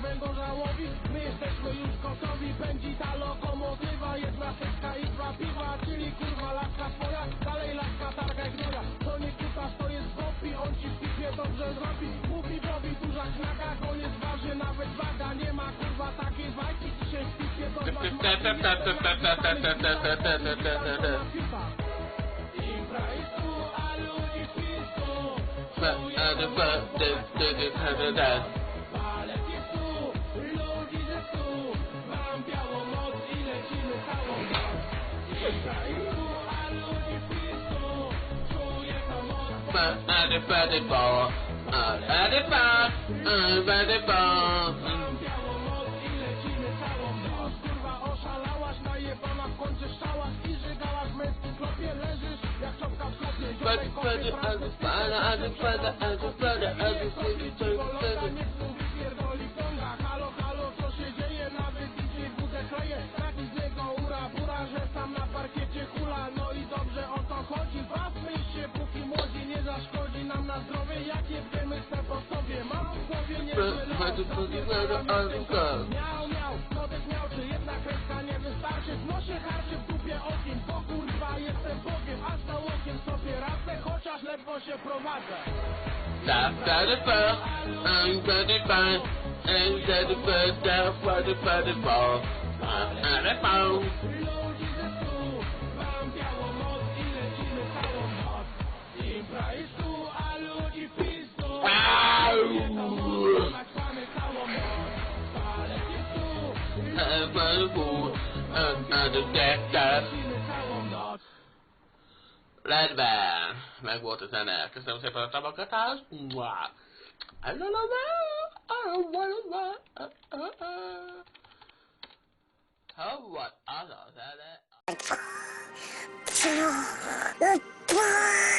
gotowi, my jesteśmy już gotowi Pędzi ta lokomotywa, jedna setka i dwa piwa Czyli kurwa laska twoja, dalej laska targa gnora To nie kutas, to jest Bobby, on ci w pipie dobrze zrobi Mówi Bobby, duża knaka, koniec waży nawet waga Nie ma kurwa takiej bajki, dzisiaj w pipie to Impra jest tu, a ludzi w pisku Impra jest tu, a ludzi w pisku Czuję tą moc Mam białą moc i lecimy całą noc Kurwa oszalałaś, najebana w niezły los Miał, miał, kodek miał, czy jedna kreska nie wystarczy W nosie harczy, w dupie okiem Bo kurwa jestem Bogiem, a z nałokiem sobie radzę Chociaż ledwo się prowadzę Ludzi ze stu, mam available under that dust. Rendben, meg volt a zene. Köszönöm szépen a tamogatást. I don't I?